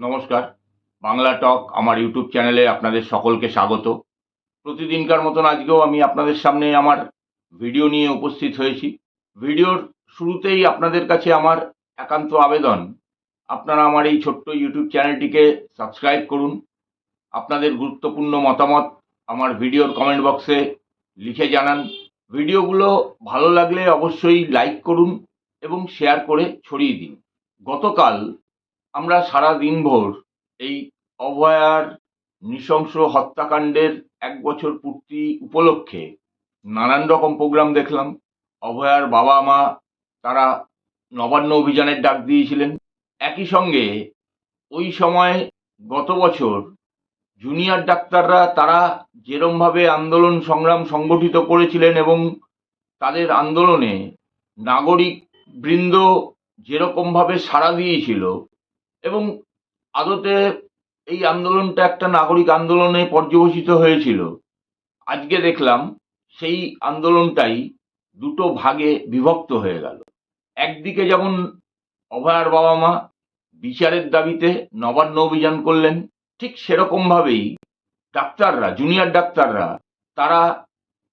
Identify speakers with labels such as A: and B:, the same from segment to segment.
A: নমস্কার। বাংলা টক আমার ইউটিউব চ্যানেলে আপনাদের সকলকে স্বাগত। প্রতিদিনকার মতন আজকেও আমি আপনাদের সামনে আমার ভিডিও নিয়ে উপস্থিত হয়েছি। ভিডিওর শুরুতেই আপনাদের কাছে আমার একান্ত আবেদন আপনারা আমার এই ছোট্ট ইউটিউব চ্যানেলটিকে সাবস্ক্রাইব করুন। আপনাদের গুরুত্বপূর্ণ মতামত আমার ভিডিওর কমেন্ট বক্সে লিখে জানান। ভিডিওগুলো ভালো লাগলে অবশ্যই লাইক করুন এবং শেয়ার করে ছড়িয়ে দিন। গতকাল আমরা সারা দিনভর এই অভয়ার নৃশংস হত্যাকাণ্ডের এক বছর পূর্তি উপলক্ষে নানান রকম প্রোগ্রাম দেখলাম। অভয়ার বাবা মা তারা নবান্ন অভিযানের ডাক দিয়েছিলেন। একই সঙ্গে ওই সময় গত বছর জুনিয়র ডাক্তাররা তারা যেরমভাবে আন্দোলন সংগ্রাম সংগঠিত করেছিলেন এবং তাদের আন্দোলনে নাগরিক বৃন্দ যেরকমভাবে সাড়া দিয়েছিল এবং আদতে এই আন্দোলনটা একটা নাগরিক আন্দোলনে পর্যবসিত হয়েছিল, আজকে দেখলাম সেই আন্দোলনটাই দুটো ভাগে বিভক্ত হয়ে গেল। একদিকে যেমন অভয়ার বাবা মা বিচারের দাবিতে নবান্ন অভিযান করলেন। ঠিক সেরকমভাবেই ডাক্তাররা জুনিয়র ডাক্তাররা, তারা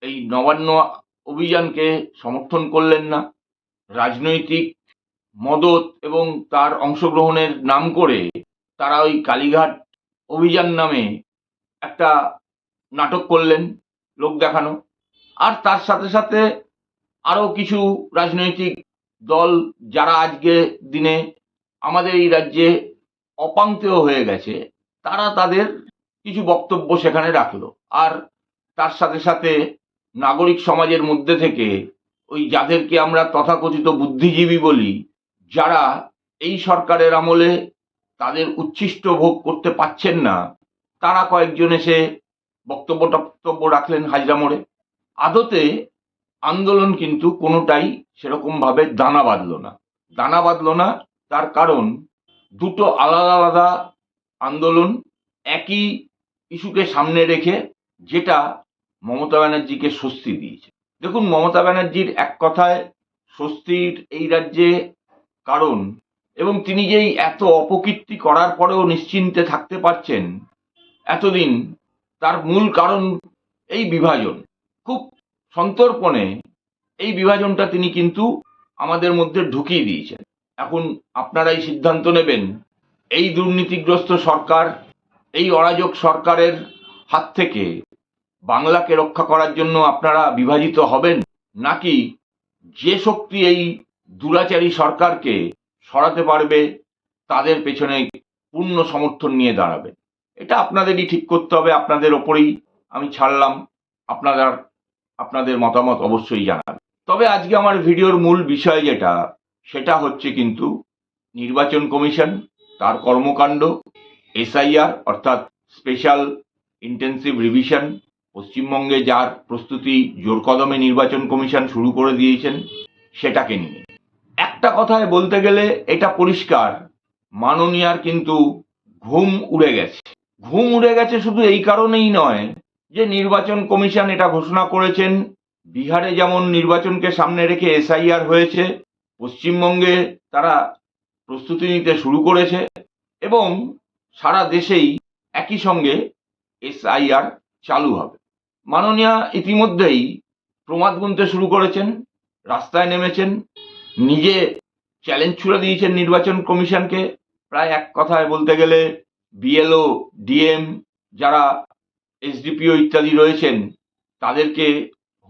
A: এই নবান্ন অভিযানকে সমর্থন করলেন না। রাজনৈতিক মদত এবং তার অংশগ্রহণের নাম করে তারা ওই কালীঘাট অভিযান নামে একটা নাটক করলেন লোক দেখানো। আর তার সাথে সাথে আরও কিছু রাজনৈতিক দল যারা আজকে দিনে আমাদের এই রাজ্যে অপাঙ্ক্তেয় হয়ে গেছে, তারা তাদের কিছু বক্তব্য সেখানে রাখল। আর তার সাথে সাথে নাগরিক সমাজের মধ্যে থেকে ওই যাদেরকে আমরা তথাকথিত বুদ্ধিজীবী বলি, যারা এই সরকারের আমলে তাদের উচ্ছিষ্ট ভোগ করতে পাচ্ছেন না, তারা কয়েকজন এসে বক্তব্য টক্তব্য রাখলেন হাজরা মোড়ে। আদতে আন্দোলন কিন্তু কোনোটাই সেরকমভাবে দানা বাঁধল না। দানা বাঁধল না, তার কারণ দুটো আলাদা আলাদা আন্দোলন একই ইস্যুকে সামনে রেখে যেটা মমতা ব্যানার্জিকে স্বস্তি দিয়েছে। দেখুন, মমতা ব্যানার্জির এক কথায় স্বস্তির এই রাজ্যে কারণ এবং তিনি যেই এত অপকীর্তি করার পরেও নিশ্চিন্তে থাকতে পারছেন, এতদিন তার মূল কারণ এই বিভাজন। সন্তর্পণে এই বিভাজনটা তিনি কিন্তু আমাদের মধ্যে ঢুকিয়ে দিয়েছেন। এখন আপনারাই সিদ্ধান্ত নেবেন, এই দুর্নীতিগ্রস্ত সরকার, এই অরাজক সরকারের হাত থেকে বাংলাকে রক্ষা করার জন্য আপনারা বিভাজিত হবেন, নাকি যে শক্তি এই দুরাচারী সরকারকে সরাতে পারবে, তাদের পেছনে পূর্ণ সমর্থন নিয়ে দাঁড়াবে? এটা আপনাদেরই ঠিক করতে হবে, আপনাদের ওপরেই আমি ছাড়লাম, আপনারা আপনাদের মতামত অবশ্যই জানাবেন তবে আজকে আমার ভিডিওর মূল বিষয় যেটা, সেটা হচ্ছে কিন্তু নির্বাচন কমিশন, তার কর্মকাণ্ড, এসআইআর, অর্থাৎ স্পেশাল ইন্টেন্সিভ রিভিশন, পশ্চিমবঙ্গে যার প্রস্তুতি জোর কদমে নির্বাচন কমিশন শুরু করে দিয়েছেন, সেটাকে নিয়ে। একটা কথায় বলতে গেলে এটা পরিষ্কার, মাননীয়ার কিন্তু ঘুম উড়ে গেছে। ঘুম উড়ে গেছে শুধু এই কারণেই নয় যে নির্বাচন কমিশন এটা ঘোষণা করেছেন, বিহারে যেমন নির্বাচনকে সামনে রেখে এসআইআর হয়েছে, পশ্চিমবঙ্গে তারা প্রস্তুতি নিতে শুরু করেছে এবং সারা দেশেই একই সঙ্গে এসআইআর চালু হবে। মাননীয়া ইতিমধ্যেই প্রমাদ গুনতে শুরু করেছেন, রাস্তায় নেমেছেন, নিজে চ্যালেঞ্জ ছুড়ে দিয়েছেন নির্বাচন কমিশনকে। প্রায় এক কথায় বলতে গেলে বিএলও, ডিএম যারা এসডিপিও ইত্যাদি রয়েছেন, তাদেরকে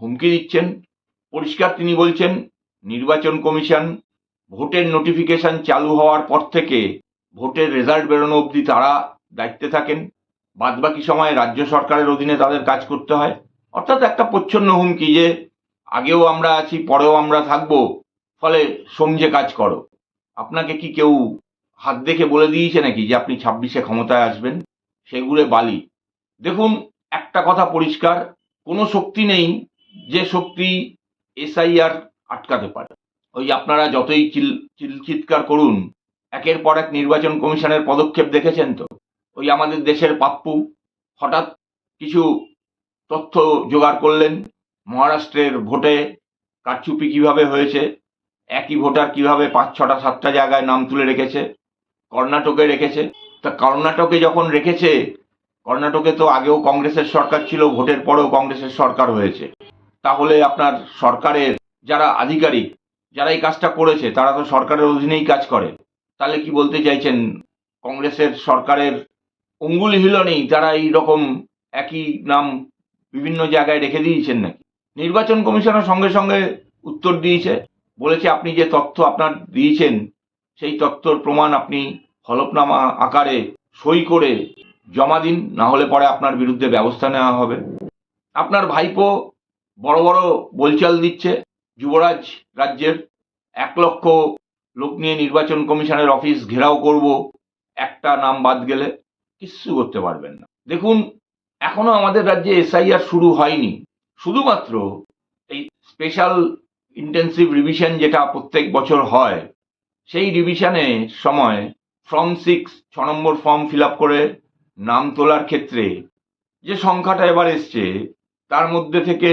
A: হুমকি দিচ্ছেন, পরিষ্কার তিনি বলছেন, নির্বাচন কমিশন ভোটের নোটিফিকেশন চালু হওয়ার পর থেকে ভোটের রেজাল্ট বেরোনো অবধি তারা দায়িত্বে থাকেন। বাদবাকি সময় রাজ্য সরকারের অধীনে তাদের কাজ করতে হয়। অর্থাৎ একটা প্রচ্ছন্ন হুমকি যে, আগেও আমরা আছি, পরেও আমরা থাকব, ফলে সমঝে কাজ করো। আপনাকে কি কেউ হাত দেখে বলে দিয়েছে নাকি যে আপনি ছাব্বিশে ক্ষমতায় আসবেন? সেগুলো বালি। দেখুন, একটা কথা পরিষ্কার, কোনো শক্তি নেই যে শক্তি এসআইআর আটকাতে পারে। ওই আপনারা যতই চিল চিৎকার করুন, একের পর এক নির্বাচন কমিশনের পদক্ষেপ দেখেছেন তো? ওই আমাদের দেশের পাপ্পু হঠাৎ কিছু তথ্য জোগাড় করলেন, মহারাষ্ট্রের ভোটে কারচুপি কীভাবে হয়েছে, একই ভোটার কীভাবে পাঁচ, ছটা, সাতটা জায়গায় নাম তুলে রেখেছে, কর্ণাটকে রেখেছে। তা কর্ণাটকে যখন রেখেছে কর্ণাটকে তো আগেও কংগ্রেসের সরকার ছিল, ভোটের পরেও কংগ্রেসের সরকার হয়েছে। তাহলে আপনার সরকারের যারা আধিকারিক, যারা এই কাজটা করেছে, তারা তো সরকারের অধীনেই কাজ করে। তাহলে কি বলতে চাইছেন? কংগ্রেসের সরকারের অঙ্গুলি হিলনেই তারা এই রকম একই নাম বিভিন্ন জায়গায় রেখে দিয়েছেন নাকি? নির্বাচন কমিশনের সঙ্গে সঙ্গে উত্তর দিয়েছে। বলেছে আপনি যে তথ্য আপনার দিয়েছেন, সেই তথ্যর প্রমাণ আপনি হলফনামা আকারে সই করে জমা দিন, না হলে পরে আপনার বিরুদ্ধে ব্যবস্থা নেওয়া হবে। আপনার ভাইপো বড় বড় বলচাল দিচ্ছে, যুবরাজ রাজ্যের এক লক্ষ লোক নিয়ে নির্বাচন কমিশনের অফিস ঘেরাও করব, একটা নাম বাদ গেলে কিচ্ছু করতে পারবেন না। দেখুন, এখনও আমাদের রাজ্যে এসআইআর শুরু হয়নি। শুধুমাত্র এই স্পেশাল ইন্টেন্সিভ রিভিশন যেটা প্রত্যেক বছর হয়, সেই রিভিশনের সময় ফর্ম সিক্স ছ নম্বর ফর্ম ফিল আপ করে নাম তোলার ক্ষেত্রে যে সংখ্যাটা এবার এসছে, তার মধ্যে থেকে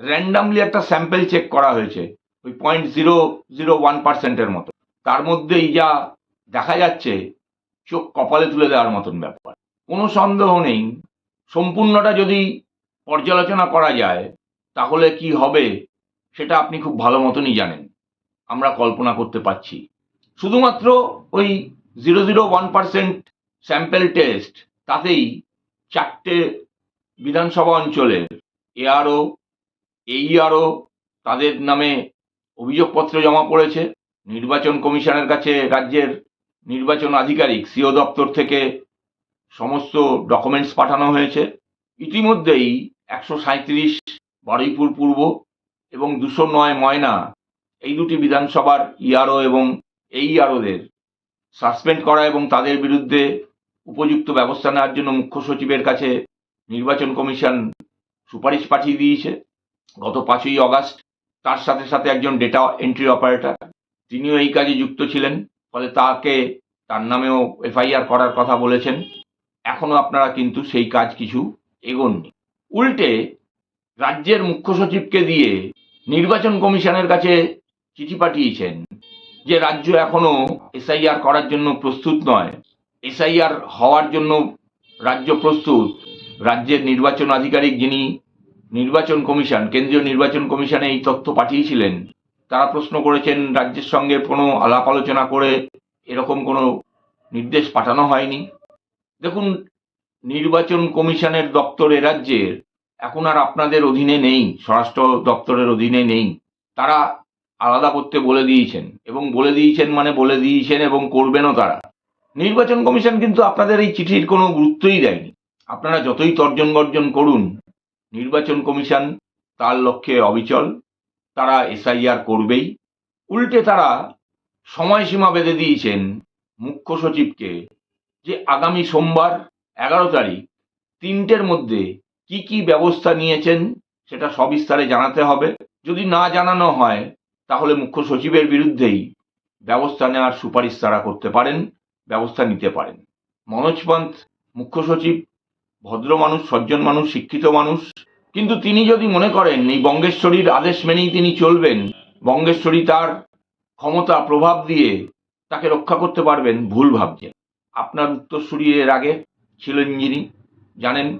A: র্যান্ডামলি একটা স্যাম্পেল চেক করা হয়েছে, ওই পয়েন্ট জিরো জিরো ওয়ান পার্সেন্টের মতো। তার মধ্যেই যা দেখা যাচ্ছে, চোখ কপালে তুলে দেওয়ার মতন ব্যাপার। কোনো সন্দেহ নেই, সম্পূর্ণটা যদি পর্যালোচনা করা যায়, তাহলে কি হবে, সেটা আপনি খুব ভালো মতনই জানেন। আমরা কল্পনা করতে পারছি। শুধুমাত্র ওই zero zero one percent sample test তাতেই চারটে বিধানসভা অঞ্চলের এআরও, এইআরও তাদের নামে অভিযোগপত্র জমা পড়েছে। নির্বাচন কমিশনের কাছে রাজ্যের নির্বাচন আধিকারিক, সিও দপ্তর থেকে সমস্ত ডকুমেন্টস পাঠানো হয়েছে। ইতিমধ্যেই একশো সাঁত্রিশ বারুইপুর পূর্ব এবং দুশো নয় ময়না এই দুটি বিধানসভার ইআরও এবং এইআরওদের সাসপেন্ড করা এবং তাদের বিরুদ্ধে উপযুক্ত ব্যবস্থা নেওয়ার জন্য মুখ্য সচিবের কাছে নির্বাচন কমিশন সুপারিশ পাঠিয়ে দিয়েছে। গত পাঁচই অগাস্ট তার সাথে সাথে একজন ডেটা এন্ট্রি অপারেটর তিনিও এই কাজে যুক্ত ছিলেন, ফলে তাকে তার নামেও এফআইআর করার কথা বলেছেন। এখনও আপনারা কিন্তু সেই কাজ কিছু এগোননি। উল্টে রাজ্যের মুখ্য সচিবকে দিয়ে নির্বাচন কমিশনের কাছে চিঠি পাঠিয়েছেন যে রাজ্য এখনও এসআইআর করার জন্য প্রস্তুত নয়। এসআইআর হওয়ার জন্য রাজ্য প্রস্তুত। রাজ্যের নির্বাচন আধিকারিক যিনি নির্বাচন কমিশন, কেন্দ্রীয় নির্বাচন কমিশনে এই তথ্য পাঠিয়েছিলেন, তারা প্রশ্ন করেছেন, রাজ্যের সঙ্গে কোনো আলাপ আলোচনা করে এরকম কোনো নির্দেশ পাঠানো হয়নি। দেখুন, নির্বাচন কমিশনের দপ্তর রাজ্যের এখন আর আপনাদের অধীনে নেই, স্বরাষ্ট্র দপ্তরের অধীনে নেই। তারা আলাদা করতে বলে দিয়েছেন এবং বলে দিয়েছেন মানে বলে দিয়েছেন এবং করবেনও তারা। নির্বাচন কমিশন কিন্তু আপনাদের এই চিঠির কোনো গুরুত্বই দেয়নি। আপনারা যতই তর্জন গর্জন করুন, নির্বাচন কমিশন তার লক্ষ্যে অবিচল, তারা এসআইআর করবেই। উল্টে তারা সময়সীমা বেঁধে দিয়েছেন মুখ্য সচিবকে যে আগামী সোমবার এগারো তারিখ তিনটের মধ্যে কি কি ব্যবস্থা নিয়েছেন সেটা সবিস্তারে জানাতে হবে। যদি না জানানো হয়, তাহলে মুখ্য সচিবের বিরুদ্ধেই ব্যবস্থা নেওয়ার সুপারিশ তারা করতে পারেন। ব্যবস্থা নিতে পারেন। মনোজ পন্থ, মুখ্য সচিব, ভদ্র মানুষ, সজ্জন মানুষ, শিক্ষিত মানুষ। কিন্তু তিনি যদি মনে করেন এই বঙ্গেশ্বরীর আদেশ মেনেই তিনি চলবেন, বঙ্গেশ্বরী তার ক্ষমতা, প্রভাব দিয়ে তাকে রক্ষা করতে পারবেন ভুল ভাবছেন আপনার উত্তরসূরি এর আগে ছিলেন যিনি, জানেন,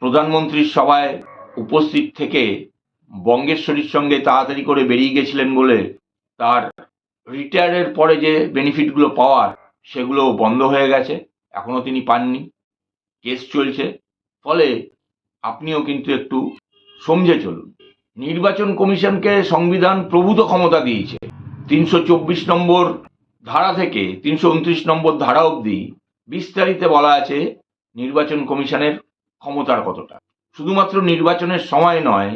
A: প্রধানমন্ত্রীর সভায় উপস্থিত থেকে বঙ্গেশ্বরীর সঙ্গে তাড়াতাড়ি করে বেরিয়ে গেছিলেন বলে তার রিটায়ারের পরে যে বেনিফিটগুলো পাওয়ার সেগুলো বন্ধ হয়ে গেছে এখনও তিনি পাননি। কেস চলছে, ফলে আপনিও কিন্তু একটু সমঝে চলুন। নির্বাচন কমিশনকে সংবিধান প্রভূত ক্ষমতা দিয়েছে। তিনশো চব্বিশ নম্বর ধারা থেকে তিনশো উনত্রিশ নম্বর ধারা অবধি বিস্তারিত বলা আছে নির্বাচন কমিশনের ক্ষমতার কতটা। শুধুমাত্র নির্বাচনের সময় নয়,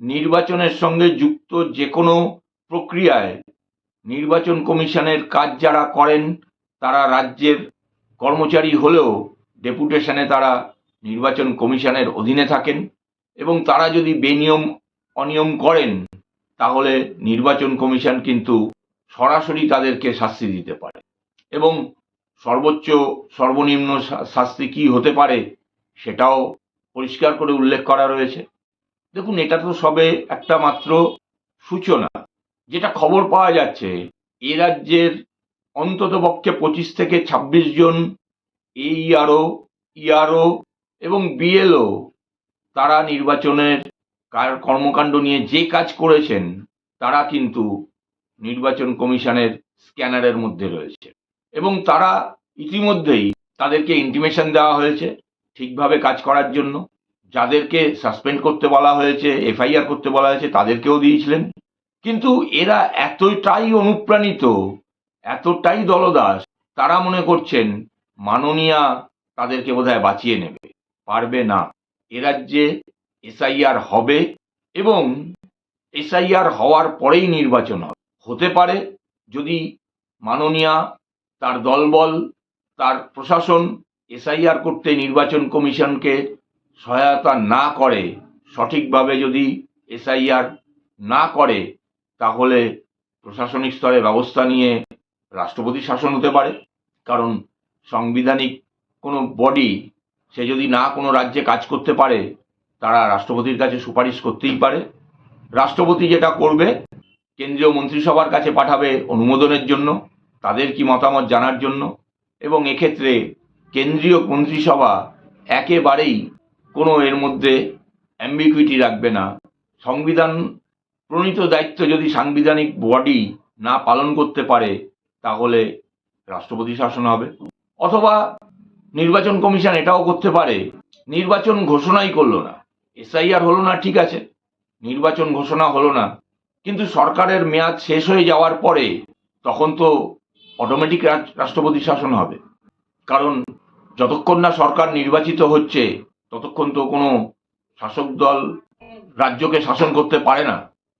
A: নির্বাচনের সঙ্গে যুক্ত যে কোনো প্রক্রিয়ায় নির্বাচন কমিশনের কাজ যারা করেন তারা রাজ্যের কর্মচারী হলেও ডেপুটেশনে তারা নির্বাচন কমিশনের অধীনে থাকেন এবং তারা যদি বেনিয়ম, অনিয়ম করেন, তাহলে নির্বাচন কমিশন কিন্তু সরাসরি তাদেরকে শাস্তি দিতে পারে। এবং সর্বোচ্চ, সর্বনিম্ন শাস্তি কি হতে পারে সেটাও পরিষ্কার করে উল্লেখ করা রয়েছে। দেখুন, এটা তো সবে একটা মাত্র সূচনা। যেটা খবর পাওয়া যাচ্ছে, এ রাজ্যের অন্তত পক্ষে পঁচিশ থেকে ছাব্বিশ জন এইআরও ইআরও এবং বিএলও তারা নির্বাচনের কার- কর্মকাণ্ড নিয়ে যে কাজ করেছেন, তারা কিন্তু নির্বাচন কমিশনের স্ক্যানারের মধ্যে রয়েছে। এবং তারা ইতিমধ্যেই তাদেরকে ইন্টিমেশন দেওয়া হয়েছে ঠিকভাবে কাজ করার জন্য। যাদেরকে সাসপেন্ড করতে বলা হয়েছে এফআইআর করতে বলা হয়েছে, তাদেরকেও দিয়েছিলেন। কিন্তু এরা এতটাই অনুপ্রাণিত এতটাই দলদাস, তারা মনে করছেন মাননীয়া তাদেরকে বোধহয় বাঁচিয়ে নেবে। পারবে না। এ রাজ্যে এসআইআর হবে এবং এসআইআর হওয়ার পরেই নির্বাচন হবে। হতে পারে যদি মাননীয়া তার দলবল, তার প্রশাসন এসআইআর করতে নির্বাচন কমিশনকে সহায়তা না করে, সঠিকভাবে যদি এসআইআর না করে, তাহলে প্রশাসনিক স্তরে ব্যবস্থা নিয়ে রাষ্ট্রপতি শাসন হতে পারে, কারণ সাংবিধানিক কোনো বডি সে যদি না কোনো রাজ্যে কাজ করতে পারে, তারা রাষ্ট্রপতির কাছে সুপারিশ করতেই পারে। রাষ্ট্রপতি যেটা করবে, কেন্দ্রীয় মন্ত্রিসভার কাছে পাঠাবে অনুমোদনের জন্য, তাদের কি মতামত জানার জন্য, এবং এক্ষেত্রে কেন্দ্রীয় মন্ত্রিসভা একেবারেই কোনো এর মধ্যে অ্যাম্বিকুইটি রাখবে না। সংবিধান প্রণীত দায়িত্ব যদি সাংবিধানিক বডি না পালন করতে পারে তাহলে রাষ্ট্রপতি শাসন হবে। অথবা নির্বাচন কমিশন এটাও করতে পারে। নির্বাচন ঘোষণাই করল না। এসআইআর হলো না, ঠিক আছে। নির্বাচন ঘোষণা হলো না। কিন্তু সরকারের মেয়াদ শেষ হয়ে যাওয়ার পরে তখন তো অটোমেটিক রাষ্ট্রপতি শাসন হবে। কারণ যতক্ষণ না সরকার নির্বাচিত হচ্ছে, ততক্ষণ তো কোনো শাসক দল রাজ্যকে শাসন করতে পারে না।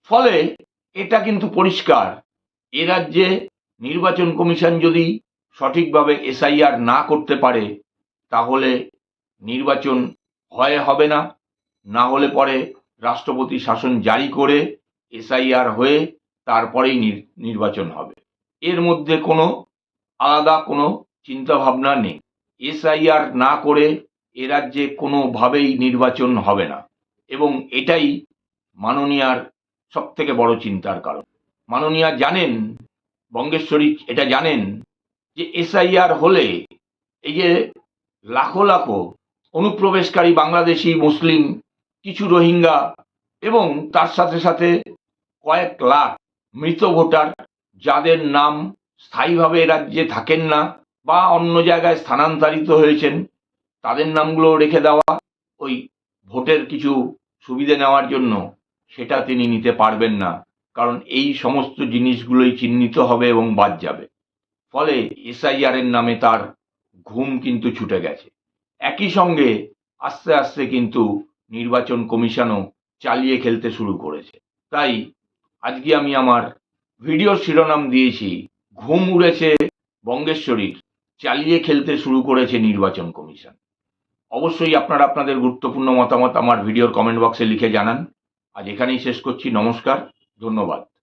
A: ফলে এটা কিন্তু পরিষ্কার। এ রাজ্যে নির্বাচন কমিশন যদি সঠিকভাবে এসআইআর না করতে পারে, তাহলে নির্বাচন হয় হবে না। না হলে পরে রাষ্ট্রপতি শাসন জারি করে এসআইআর হয়ে তারপরেই নির্বাচন হবে। এর মধ্যে কোনো আলাদা কোনো চিন্তাভাবনা নেই। এসআইআর না করে এ রাজ্যে কোনোভাবেই নির্বাচন হবে না। এবং এটাই মাননীয়ার সব থেকে বড় চিন্তার কারণ। মাননীয়া জানেন বঙ্গেশ্বরী, এটা জানেন? যে এসআইআর হলে এই যে লাখো লাখো অনুপ্রবেশকারী বাংলাদেশি, মুসলিম, কিছু রোহিঙ্গা এবং তার সাথে সাথে কয়েক লাখ মৃত ভোটার যাদের নাম স্থায়ীভাবে রাজ্যে থাকেন না বা অন্য জায়গায় স্থানান্তরিত হয়েছেন, তাদের নামগুলো রেখে দেওয়া, ওই ভোটের কিছু সুবিধে নেওয়ার জন্য সেটা তিনি নিতে পারবেন না। কারণ এই সমস্ত জিনিসগুলোই চিহ্নিত হবে এবং বাদ যাবে। ফলে এসআইআর এর নামে তার ঘুম কিন্তু ছুটে গেছে। একই সঙ্গে আস্তে আস্তে কিন্তু নির্বাচন কমিশনও চালিয়ে খেলতে শুরু করেছে। তাই আজকে আমি আমার ভিডিওর শিরোনাম দিয়েছি, ঘুম উড়েছে বঙ্গেশ্বরীর, চালিয়ে খেলতে শুরু করেছে নির্বাচন কমিশন। অবশ্যই আপনারা আপনাদের গুরুত্বপূর্ণ মতামত আমার ভিডিওর কমেন্ট বক্সে লিখে জানান। আজ এখানেই শেষ করছি, নমস্কার। ধন্যবাদ।